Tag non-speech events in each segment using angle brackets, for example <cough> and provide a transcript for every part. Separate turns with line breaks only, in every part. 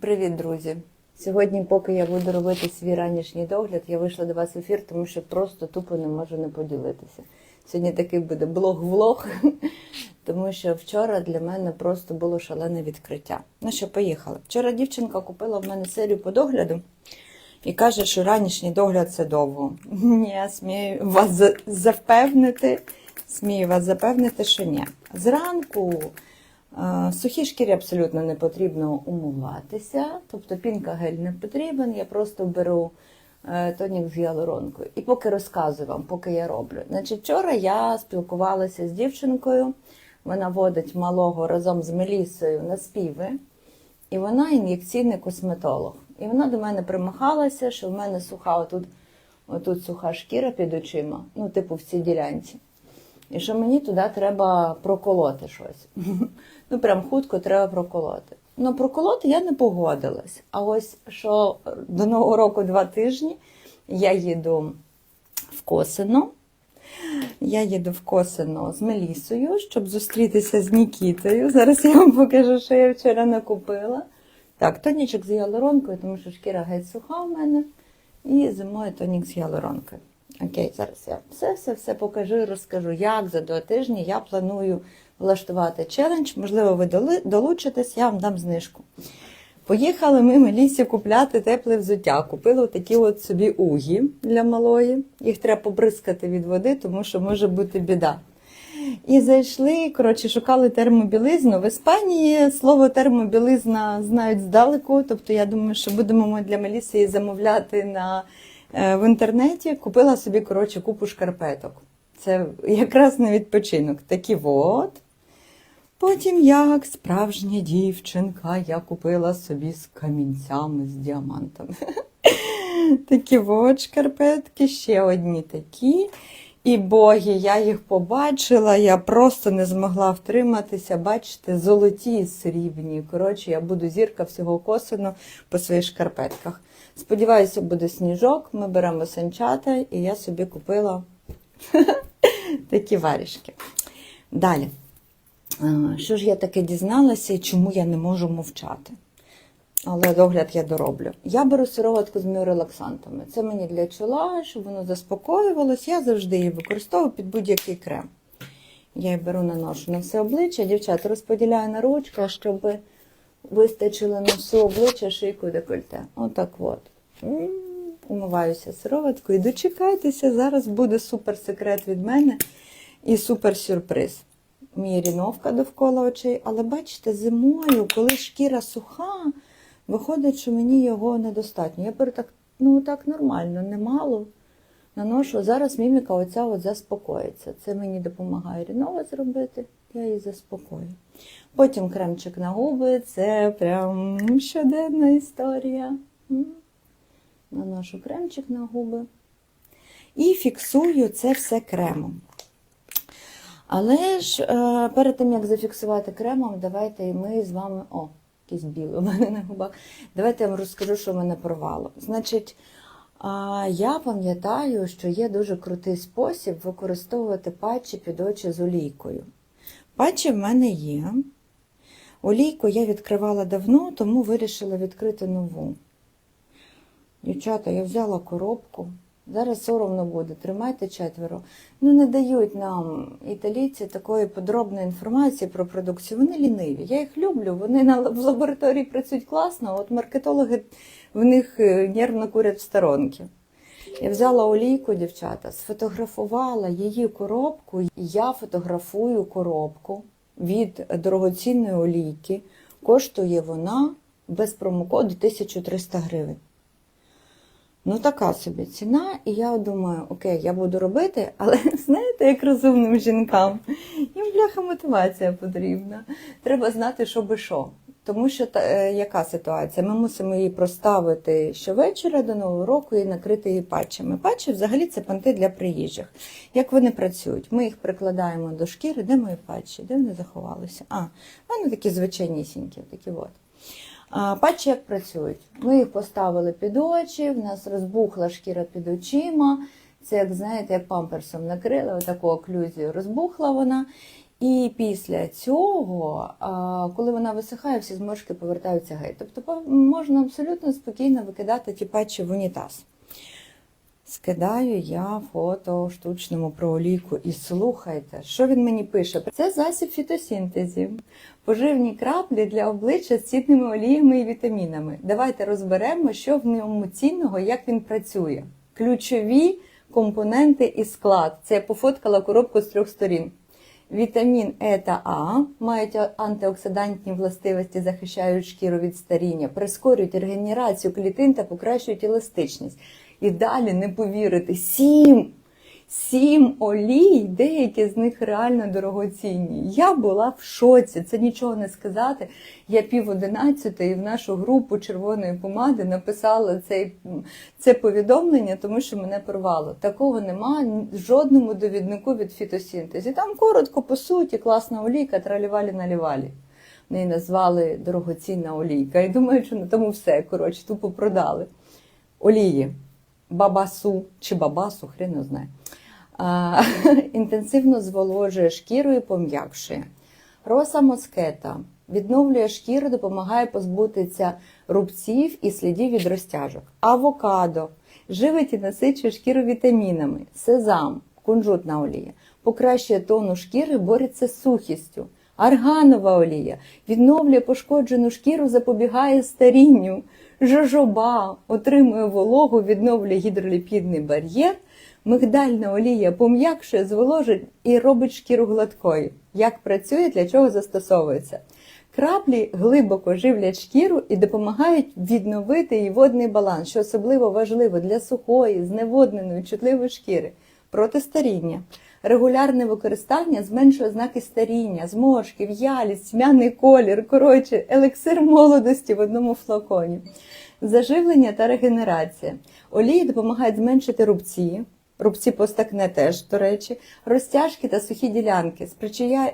Привіт, друзі! Сьогодні, поки я буду робити свій ранішній догляд, я вийшла до вас в ефір, тому що просто тупо не можу не поділитися. Сьогодні такий буде блог-влог, <laughs> тому що вчора для мене просто було шалене відкриття. Ну що, поїхали. Вчора дівчинка купила в мене серію по догляду і каже, що ранішній догляд це довго. <laughs> Я смію вас запевнити, смію вас запевнити, що ні. Зранку. Е, Сухій шкірі абсолютно не потрібно умиватися, тобто пінка гель не потрібен, я просто беру е, тонік з гіалуронкою. І поки розказую вам, поки я роблю. Значить, вчора я спілкувалася з дівчинкою, вона водить малого разом з Мелісою на співи, і вона ін'єкційний косметолог. І вона до мене примахалася, що в мене суха отут, отут суха шкіра під очима, ну, типу в цій ділянці. І що мені туди треба проколоти щось. Ну, прям хутко треба проколоти. Ну, проколоти я не погодилась. А ось що до Нового року два тижні я їду в Косино. Я їду в Косино з Мелісою, щоб зустрітися з Нікітою. Зараз я вам покажу, що я вчора накупила. Так, тонічок з гіалуронкою, тому що шкіра геть суха в мене. І зимою тонік з гіалуронкою. Окей, зараз я все-все-все покажу розкажу, як за два тижні я планую влаштувати челендж. Можливо, ви долучитесь, я вам дам знижку. Поїхали ми Мелісі купляти тепле взуття. Купили такі от собі угі для малої. Їх треба побризкати від води, тому що може бути біда. І зайшли, коротше, шукали термобілизну. В Іспанії слово термобілизна знають здалеку. Тобто, я думаю, що будемо ми для Меліси її замовляти на, в інтернеті. Купила собі, коротше, купу шкарпеток. Це якраз на відпочинок. Такі от. Потім, як справжня дівчинка, я купила собі з камінцями, з діамантами. <laughs> Такі от шкарпетки, ще одні такі. І боги, я їх побачила, я просто не змогла втриматися. Бачите, золоті і срібні. Коротше, я буду зірка всього косину по своїх шкарпетках. Сподіваюся, буде сніжок. Ми беремо санчата, і я собі купила <laughs> такі варішки. Далі. Е, Що ж я таке дізналася і чому я не можу мовчати? Але догляд я дороблю. Я беру сироватку з міорелаксантами. Це мені для чола, щоб воно заспокоювалось. Я завжди її використовую під будь-який крем. Я її беру наношу на все обличчя. Дівчата розподіляю на ручках, щоб вистачило на все обличчя, шийку, декольте. Отак от. Умиваюся сироваткою. Дочекайтеся, зараз буде супер секрет від мене і супер сюрприз. Міріновка довкола очей, але бачите, зимою, коли шкіра суха, виходить, що мені його недостатньо. Я беру так, ну так нормально, немало наношу. Зараз міміка оця от заспокоїться. Це мені допомагає Рінова зробити, я її заспокою. Потім кремчик на губи, це прям щоденна історія. Наношу кремчик на губи. І фіксую це все кремом. Але ж е, перед тим, як зафіксувати кремом, давайте ми з вами. О, якийсь білий у мене на губах. Давайте я вам розкажу, що мене порвало. Значить, я пам'ятаю, що є дуже крутий спосіб використовувати патчі під очі з олійкою. Патчі в мене є. Олійку я відкривала давно, тому вирішила відкрити нову. Дівчата, я взяла коробку. Зараз соромно буде, тримайте четверо. Ну, не дають нам італійці такої подробної інформації про продукцію. Вони ліниві. Я їх люблю, вони на, в лабораторії працюють класно, от маркетологи в них е, нервно курять в сторонки. Я взяла олійку, дівчата, сфотографувала її коробку. Я фотографую коробку від дорогоцінної олійки. Коштує вона без промокоду 1300 гривень. Ну, така собі ціна, і я думаю, окей, я буду робити, але <laughs> знаєте, як розумним жінкам, їм бляха мотивація потрібна. Треба знати, що би що. Тому що та, е, яка ситуація? Ми мусимо її проставити щовечора до Нового року і накрити її патчами. Патчі взагалі це панти для приїжджих. Як вони працюють? Ми їх прикладаємо до шкіри, де мої патчі? Де вони заховалися? А, вони такі звичайнісінькі, такі от. Патчі як працюють? Ми їх поставили під очі, в нас розбухла шкіра під очима. Це, як знаєте, як памперсом накрили, отаку оклюзію розбухла вона. І після цього, коли вона висихає, всі зморшки повертаються геть. Тобто можна абсолютно спокійно викидати ті патчі в унітаз. Скидаю я фото штучному про олійку і слухайте, що він мені пише. Це засіб фітосінтезів, поживні краплі для обличчя з цінними оліями і вітамінами. Давайте розберемо, що в ньому цінного, як він працює. Ключові компоненти і склад. Це я пофоткала коробку з трьох сторін. Вітамін Е та А мають антиоксидантні властивості, захищають шкіру від старіння, прискорюють регенерацію клітин та покращують еластичність. І далі не повірите, сім! Сім олій, деякі з них реально дорогоцінні. Я була в шоці, це нічого не сказати. Я пів одинадцятої в нашу групу червоної помади написала цей, це повідомлення, тому що мене порвало. Такого нема жодному довіднику від фітосінтезі. Там коротко, по суті, класна олійка, тралівалі налівалі. Неї назвали дорогоцінна олійка. І думаю, що на тому все. Коротше, тупо продали. Олії. Бабасу чи бабасу, хрен його знає. А, <laughs> інтенсивно зволожує шкіру і пом'якшує. Роса москета відновлює шкіру, допомагає позбутися рубців і слідів від розтяжок. Авокадо живить і насичує шкіру вітамінами. Сезам, кунжутна олія, покращує тону шкіри, бореться з сухістю. Арганова олія відновлює пошкоджену шкіру, запобігає старінню. Жожоба отримує вологу, відновлює гідроліпідний бар'єр. Мигдальна олія пом'якшує, зволожить і робить шкіру гладкою. Як працює, для чого застосовується? Краплі глибоко живлять шкіру і допомагають відновити її водний баланс, що особливо важливо для сухої, зневодненої, чутливої шкіри, проти старіння. Регулярне використання зменшує ознаки старіння, зморшки, в'ялість, тьмяний колір, коротше, елексир молодості в одному флаконі. Заживлення та регенерація. Олії допомагають зменшити рубці, рубці постакне теж, до речі, розтяжки та сухі ділянки, спричиняє-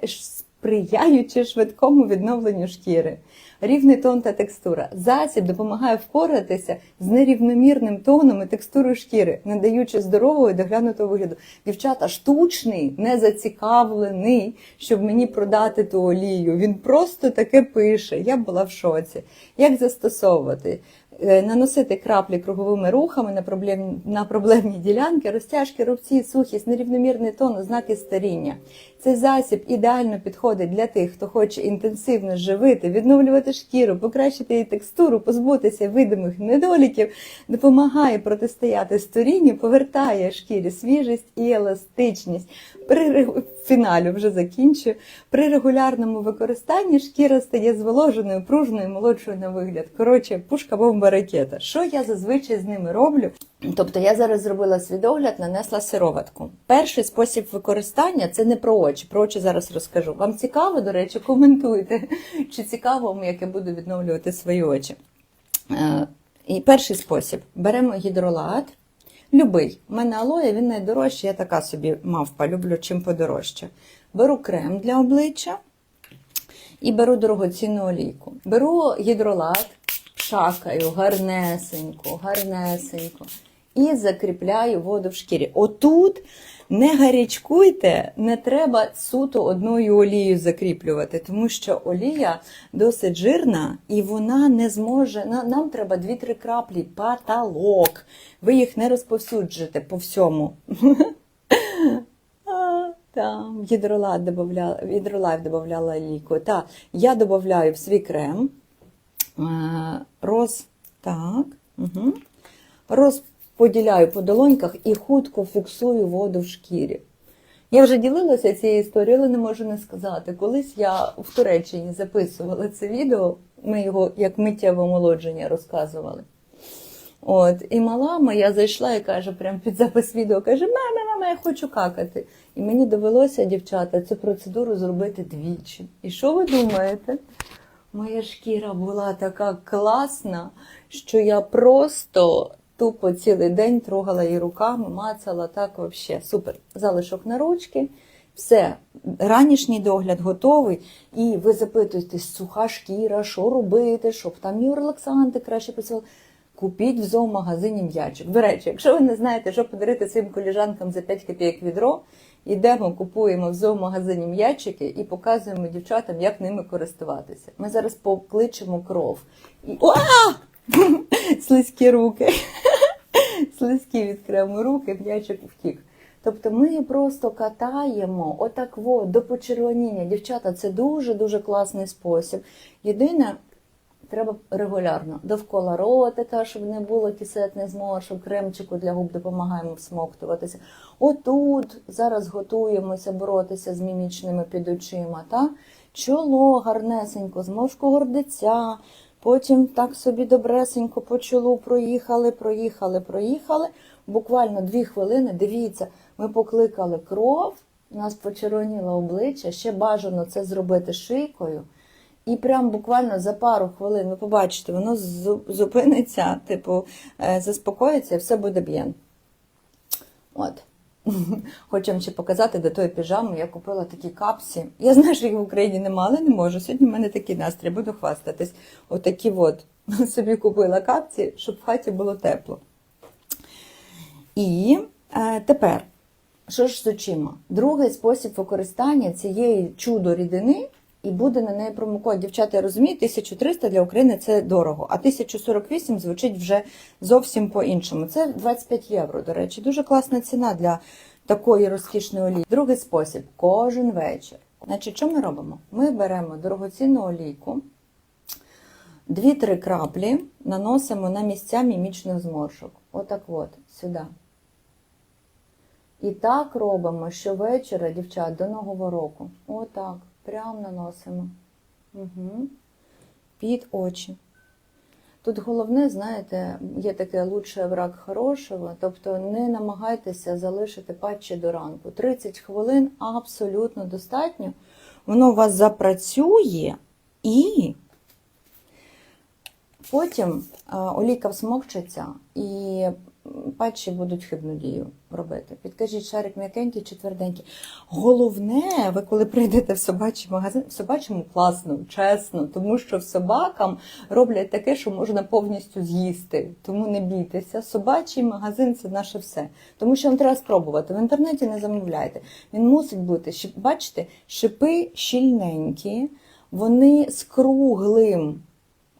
сприяючи швидкому відновленню шкіри. Рівний тон та текстура. Засіб допомагає впоратися з нерівномірним тоном і текстурою шкіри, надаючи здорового і доглянутого вигляду. Дівчата, штучний не зацікавлений, щоб мені продати ту олію. Він просто таке пише. Я була в шоці. Як застосовувати? Е, Наносити краплі круговими рухами на проблемні, на проблемні ділянки, розтяжки, рубці, сухість, нерівномірний тон, ознаки старіння. Цей засіб ідеально підходить для тих, хто хоче інтенсивно живити, відновлювати шкіру, покращити її текстуру, позбутися видимих недоліків, допомагає протистояти старінню, повертає шкірі свіжість і еластичність. При фіналі вже закінчую. При регулярному використанні шкіра стає зволоженою, пружною, молодшою на вигляд. Коротше, пушка бомба ракета. Що я зазвичай з ними роблю? Тобто я зараз зробила свідогляд, нанесла сироватку. Перший спосіб використання це не про очі. Про очі зараз розкажу. Вам цікаво, до речі, коментуйте, <laughs> чи цікаво як я буду відновлювати свої очі. Е, І перший спосіб: беремо гідролат. Любий. У мене алоє, він найдорожчий, я така собі мавпа, люблю чим подорожче. Беру крем для обличчя і беру дорогоцінну олійку. Беру гідролат, шакаю гарнесенько, гарнесенько. І закріпляю воду в шкірі. Отут не гарячкуйте, не треба суто одною олією закріплювати, тому що олія досить жирна і вона не зможе. Нам треба 2-3 краплі потолок. Ви їх не розповсюджуєте по всьому. Там гідролайт додавала ліку. Я додаю в свій крем роз, так, угу. розподіляю по долоньках і хутко фіксую воду в шкірі. Я вже ділилася цією історією, але не можу не сказати. Колись я в Туреччині записувала це відео, ми його як миттєве омолодження розказували. От, і мала моя зайшла і каже, прямо під запис відео, каже: мама, мама, я хочу какати. І мені довелося, дівчата, цю процедуру зробити двічі. І що ви думаєте? Моя шкіра була така класна, що я просто тупо цілий день трогала її руками, мацала так взагалі. Супер. Залишок на ручки. Все, ранішній догляд готовий, і ви запитуєтесь, суха шкіра, що робити, щоб там і релаксанти краще працювали. Купіть в зоомагазині м'ячик. До речі, якщо ви не знаєте, що подарити своїм коліжанкам за 5 копійок відро, йдемо, купуємо в зоомагазині м'ячики і показуємо дівчатам, як ними користуватися. Ми зараз покличемо кров. І... <laughs> Слизькі руки. <laughs> Слизькі відкремо руки, м'ячик втік. Тобто ми просто катаємо отак от, до почервоніння. Дівчата, це дуже-дуже класний спосіб. Єдине, треба регулярно довкола ротика, щоб не було кисетних зморшок, кремчику для губ допомагаємо всмоктуватися. Отут зараз готуємося боротися з мімічними під очима. Та? Чоло гарнесенько, зморшку гордиця. Потім так собі добресенько по чолу проїхали, проїхали, проїхали. Буквально дві хвилини. Дивіться, ми покликали кров, у нас почервоніло обличчя, ще бажано це зробити шийкою. І прям буквально за пару хвилин, ви побачите, воно зупиниться, типу, е, заспокоїться і все буде б'єн. От. <laughs> Хочу вам ще показати до тої піжами. Я купила такі капсі. Я знаю, що їх в Україні нема, але не можу. Сьогодні в мене такий настрій, буду хвастатись. Отакі от <laughs> собі купила капці, щоб в хаті було тепло. І е, тепер, що ж з очима? Другий спосіб використання цієї чудо рідини, і буде на неї промокод. Дівчата, я розумію, 1300 для України це дорого, а 1048 звучить вже зовсім по-іншому. Це 25 євро, до речі, дуже класна ціна для такої розкішної олії. Другий спосіб кожен вечір. Значить, що ми робимо? Ми беремо дорогоцінну олійку, 2-3 краплі наносимо на місця мімічних зморшок. Отак от, сюди. І так робимо щовечора, дівчат, до Нового року. Отак. Прям наносимо. Угу. Під очі. Тут головне, знаєте, є таке лучше враг хорошого, тобто не намагайтеся залишити патчі до ранку. 30 хвилин абсолютно достатньо. Воно у вас запрацює і потім а, олійка всмокчеться і патчі будуть хибну дію робити. Підкажіть, шарик м'якенький чи тверденький. Головне, ви коли прийдете в собачий магазин, в собачому класно, чесно, тому що собакам роблять таке, що можна повністю з'їсти. Тому не бійтеся. Собачий магазин це наше все. Тому що вам треба спробувати. В інтернеті не замовляйте. Він мусить бути, бачите, шипи щільненькі, вони з круглим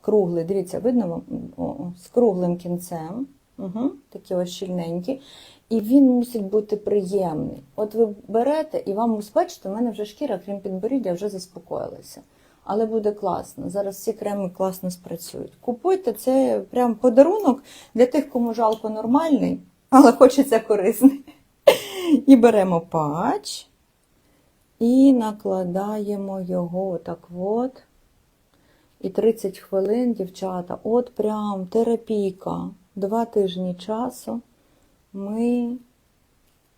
круглий, дивіться, видно вам? О, з круглим кінцем. Угу, такі ось щільненькі. І він мусить бути приємний. От ви берете, і вам бачите, у мене вже шкіра, крім підборіддя, вже заспокоїлася. Але буде класно. Зараз всі креми класно спрацюють. Купуйте це прям подарунок для тих, кому жалко нормальний, але хочеться корисний. <laughs> І беремо патч і накладаємо його отак от. І 30 хвилин, дівчата, от прям терапійка. Два тижні часу ми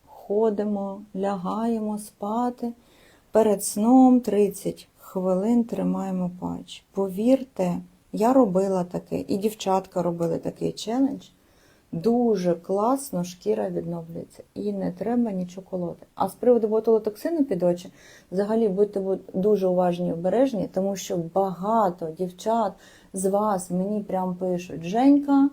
ходимо, лягаємо спати. Перед сном 30 хвилин тримаємо патч. Повірте, я робила таке, і дівчатка робили такий челендж. Дуже класно шкіра відновлюється і не треба нічого колоти. А з приводу ботулотоксину під очі, взагалі будьте дуже уважні і обережні, тому що багато дівчат з вас мені прям пишуть Женька.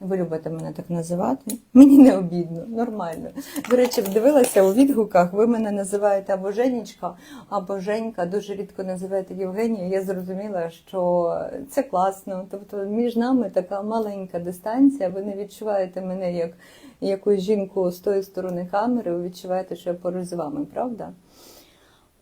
Ви любите мене так називати? Мені не обідно, нормально. До речі, дивилася у відгуках, ви мене називаєте або Женічка, або Женька, дуже рідко називаєте Євгенія. Я зрозуміла, що це класно. Тобто між нами така маленька дистанція. Ви не відчуваєте мене як якусь жінку з тої сторони камери, ви відчуваєте, що я поруч з вами, правда?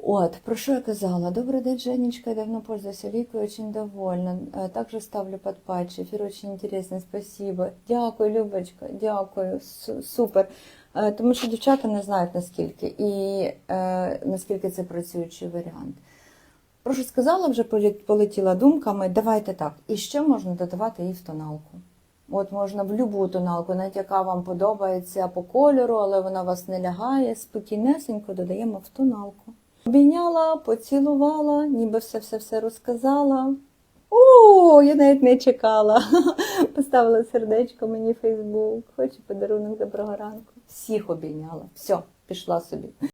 От, про що я казала? Добрый день, Женечка, я давно пользуюсь Олейкой, очень довольна. Э, Также ставлю под патч, эфир очень интересный, спасибо. Дякую, Любочка, дякую, Су- супер. Е, Тому що дівчата не знають наскільки і е, наскільки це працюючий варіант. Про що сказала, вже полі- полетіла думками. Давайте так. І ще можна додавати її в тоналку. От можна в будь-яку тоналку, навіть яка вам подобається по кольору, але вона вас не лягає. Спокійнесенько додаємо в тоналку. Обійняла, поцілувала, ніби все-все-все розказала. О, я навіть не чекала. <laughs> Поставила сердечко мені Фейсбук. Хочу подарунок доброго ранку. Всіх обійняла. Все, пішла собі.